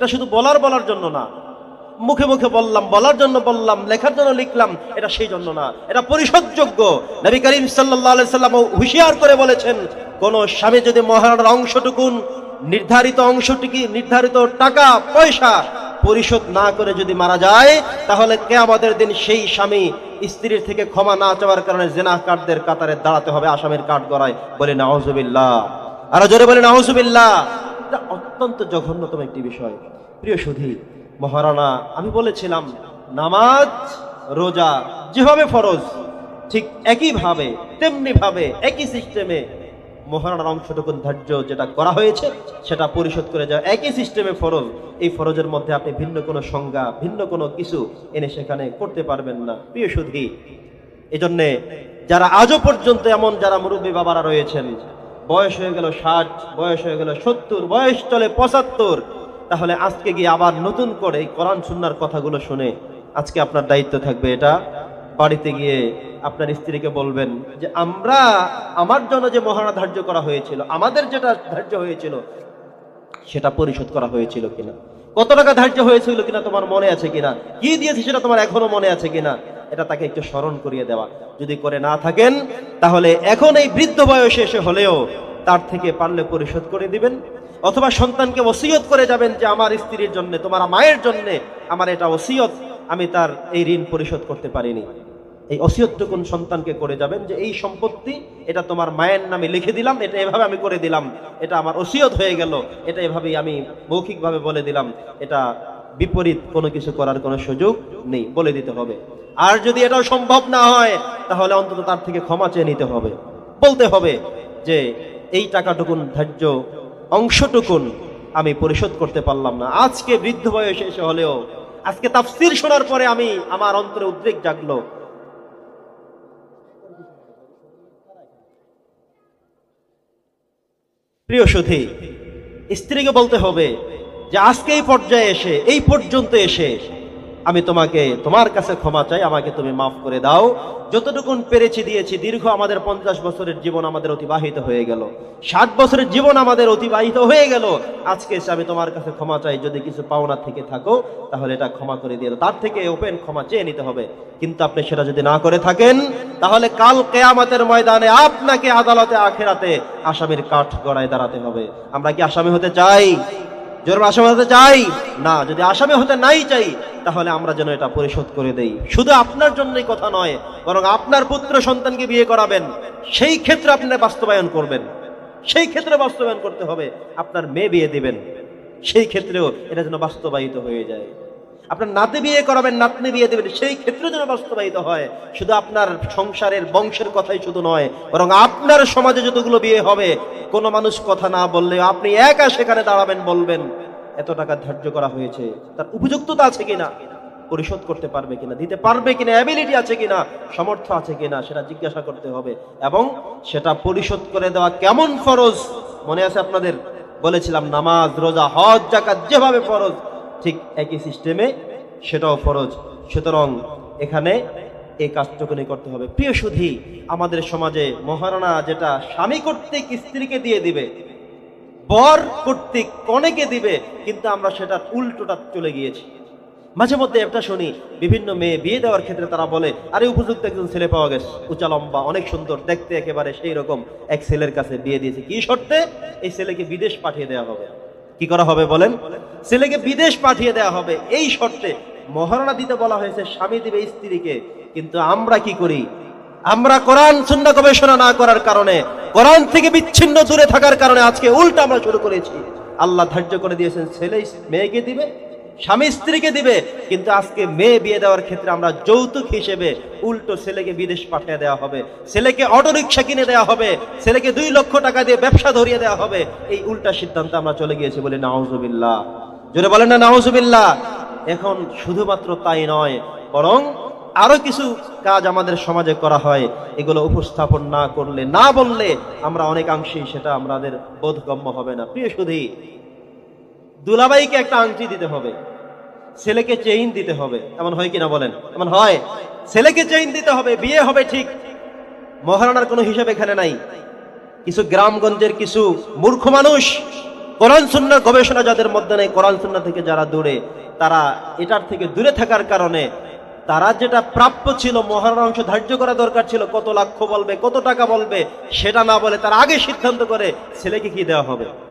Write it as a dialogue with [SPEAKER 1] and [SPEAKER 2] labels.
[SPEAKER 1] এটা শুধু বলার বলার জন্য না। মুখে মুখে বললাম, বলার জন্য বললাম, লেখার জন্য লিখলাম, এটা সেই জন্য না। এটা পরিশোধযোগ্য। নবী করিম সাল্লাম হুঁশিয়ার করে বলেছেন, কোন স্বামী যদি মহারণার অংশটুকুন, নির্ধারিত অংশটিকে নির্ধারিত টাকা, পয়সা পরিশোধ না করে যদি মারা যায়, তাহলে কে আমাদের দিন সেই স্বামী স্ত্রীর থেকে ক্ষমা না চাওয়ার কারণে জেনা কাঠদের কাতারে দাঁড়াতে হবে আসামের কাঠ গড়ায় বলে নাহজুবিল্লাহ আরও জোরে বলে নাহজুবিল্লাহ অত্যন্ত জঘন্যতম একটি বিষয়। প্রিয় সুধী, মহারানা, আমি বলেছিলাম, নামাজ, রোজা যেভাবে ফরজ, ঠিক একইভাবে তেমনি ভাবে, একই সিস্টেমে মহারানার অংশটুকুন ধার্য যেটা করা হয়েছে, সেটা পরিশোধ করে যাওয়া একই সিস্টেমে ফরজ, এই ফরজের মধ্যে আপনি ভিন্ন কোনো সংজ্ঞা, ভিন্ন কোনো কিছু এনে সেখানে করতে পারবেন না। প্রিয় সুধী, এজন্যে যারা আজও পর্যন্ত এমন যারা মুরব্বী বাবারা রয়েছেন বয়স হয়ে গেল ষাট, বয়স হয়ে গেল সত্তর, বয়স চলে পঁচাত্তর। তাহলে আজকে গিয়ে আবার নতুন করে এই কোরআন সুন্নার কথাগুলো শুনে আজকে আপনার দায়িত্ব থাকবে এটা। বাড়িতে গিয়ে আপনার স্ত্রীকে বলবেন যে, আমরা, আমার জন্য যে মহারণা ধার্য করা হয়েছিল, আমাদের যেটা ধার্য হয়েছিল, সেটা পরিশোধ করা হয়েছিল কিনা? কত টাকা ধার্য হয়েছিল কিনা তোমার মনে আছে কিনা? কি দিয়েছে সেটা তোমার এখনও মনে আছে কিনা? এটা তাকে একটু স্মরণ করিয়ে দেওয়া। যদি করে না থাকেন, তাহলে এখন এই বৃদ্ধ বয়সে এসে হলেও তার থেকে পারলে পরিশোধ করে দিবেন। অথবা সন্তানকে ওসিয়ত করে যাবেন যে, আমার স্ত্রীর জন্য, তোমার মায়ের জন্য আমার এটা ওসিয়ত, আমি তার এই ঋণ পরিশোধ করতে পারিনি। এই অসিয়তটুকুন সন্তানকে করে যাবেন যে, এই সম্পত্তি, এটা তোমার মায়ের নামে লিখে দিলাম, এটা এভাবে আমি করে দিলাম। এটা আমার অসিয়ত হয়ে গেল, এটা এভাবেই আমি মৌখিকভাবে বলে দিলাম, এটা বিপরীত কোনো কিছু করার কোনো সুযোগ নেই, বলে দিতে হবে। আর যদি এটাও সম্ভব না হয়, তাহলে অন্তত তার থেকে ক্ষমা চেয়ে নিতে হবে। বলতে হবে যে, এই টাকাটুকুন, ধার্য অংশটুকুন আমি পরিশোধ করতে পারলাম না। আজকে বৃদ্ধ বয়সে এসে হলেও, আজকে তাফসির শোনার পরে আমি আমার অন্তরে উদ্রেক জাগলো। প্রিয় সুধী স্ত্রীকে বলতে হবে যে আজকে এই পর্যায়ে এসে, এই পর্যন্ত এসে আমি তোমাকে, তোমার কাছে ক্ষমা চাই, আমাকে তুমি মাফ করে দাও। যতটুকুন পেরেছি দিয়েছি, দীর্ঘ আমাদের পঞ্চাশ বছরের জীবন আমাদের অতিবাহিত হয়ে গেল। ষাট বছরের জীবন আমাদের অতিবাহিত হয়ে গেল। আজকে এসে আমি তোমার কাছে ক্ষমা চাই, যদি কিছু পাওনা থেকে থাকো, তাহলে এটা ক্ষমা করে দিয়ে তার থেকে ওপেন ক্ষমা চেয়ে নিতে হবে। কিন্তু আপনি সেটা যদি না করে থাকেন, তাহলে কাল কেয়ামতের ময়দানে আপনাকে আদালতে, আখেরাতে আসামির কাঠ গড়ায় দাঁড়াতে হবে। আমরা কি আসামি হতে চাই? জোর আসামি হতে চাই, না, যদি আসামি হতে নাই চাই, তাহলে আমরা যেন এটা পরিশোধ করে দেই। শুধু আপনার জন্যই কথা নয়, বরং আপনার পুত্র সন্তানকে বিয়ে করাবেন। সেই ক্ষেত্রে আপনি বাস্তবায়ন করবেন। সেই ক্ষেত্রে বাস্তবায়ন করতে হবে। আপনার মেয়ে বিয়ে দিবেন। সেই ক্ষেত্রেও এটা যেন বাস্তবায়িত হয়ে যায়। আপনার নাতি বিয়ে করাবেন, নাতনি বিয়ে দেবেন, সেই ক্ষেত্রে যেন বাস্তবায়িত হয়। শুধু আপনার সংসারের বংশের কথাই শুধু নয়, বরং আপনার সমাজে যতগুলো বিয়ে হবে, কোনো মানুষ কথা না বললে আপনি একা সেখানে দাঁড়াবেন বলবেন, এত টাকা ধার্য করা হয়েছে, তার উপযুক্ততা আছে কিনা? পরিশোধ করতে পারবে কিনা? দিতে পারবে কিনা? অ্যাবিলিটি আছে কিনা? সমর্থ আছে কিনা? সেটা জিজ্ঞাসা করতে হবে। এবং সেটা পরিশোধ করে দেওয়া কেমন ফরজ? মনে আছে আপনাদের? বলেছিলাম, নামাজ, রোজা, হজ জাকাত যেভাবে ফরজ। ঠিক একই সিস্টেমে সেটাও ফরজ। সুতরাং এখানে এই কাজটুকুনি করতে হবে। প্রিয় সুধী, আমাদের সমাজে মহারানা যেটা স্বামী কর্তৃক স্ত্রীকে দিয়ে দিবে, বর কর্তৃক কনেকে দিবে, কিন্তু আমরা সেটা উল্টোটা চলে গিয়েছি। মাঝে মধ্যে একটা শুনি, বিভিন্ন মেয়ে বিয়ে দেওয়ার ক্ষেত্রে তারা বলে, আরে, উপযুক্ত একজন ছেলে পাওয়া গেছে, উঁচা লম্বা, অনেক সুন্দর, দেখতে একেবারে সেই রকম। এক ছেলের কাছে বিয়ে দিয়েছে। কি শর্তে? এই ছেলেকে বিদেশ পাঠিয়ে দেওয়া হবে। কি করা হবে বলেন? ছেলেকে বিদেশ পাঠিয়ে দেওয়া হবে। এই শর্তে মহারণা দিতে বলা হয়েছে, স্বামী দেবে স্ত্রীকে। কিন্তু আমরা কি করি? আমরা কোরআন সুন্দর গবেষণা না করার কারণে, কোরআন থেকে বিচ্ছিন্ন দূরে থাকার কারণে আজকে উল্টা আমরা শুরু করেছি। আল্লাহ ধার্য করে দিয়েছেন, ছেলে মেয়েকে দিবে স্বামী স্ত্রীকে দিবে, কিন্তু আজকে মেয়ে বিয়ে দেওয়ার ক্ষেত্রে আমরা যৌতুক হিসেবে উল্টো ছেলেকে বিদেশ পাঠিয়ে দেওয়া হবে। ছেলেকে অটো রিক্সা কিনে দেওয়া হবে, ছেলেকে দুই লক্ষ টাকা দিয়ে ব্যবসা ধরিয়ে দেওয়া হবে। এই উল্টা সিদ্ধান্ত আমরা চলে গিয়েছি বলে নাউজুবিল্লাহ। জোরে বলেন না নাউজুবিল্লাহ। এখন শুধুমাত্র তাই নয়, বরং আরও কিছু কাজ আমাদের সমাজে করা হয়। এগুলো উপস্থাপন না করলে, না বললে আমরা অনেকাংশেই সেটা আমাদের বোধগম্য হবে না। প্রিয় সুধী দুলাবাইকে একটা আংটি দিতে হবে। ছেলেকে চেইন দিতে হবে। এমন হয় কিনা বলেন? এমন হয়? ছেলেকে চেইন দিতে হবে, বিয়ে হবে ঠিক। মহারানার কোনো হিসাব এখানে নাই। কিছু গ্রামগঞ্জের কিছু মূর্খ মানুষ, কোরআন সুন্নার গবেষণা যাদের মধ্যে নেই, কোরআন সুন্না থেকে যারা দূরে, তারা এটার থেকে দূরে থাকার কারণে তারা যেটা প্রাপ্য ছিল মহারণ অংশ ধার্য করা দরকার ছিল, কত লক্ষ বলবে, কত টাকা বলবে, সেটা না বলে তারা আগে সিদ্ধান্ত করে ছেলেকে কি দেওয়া হবে?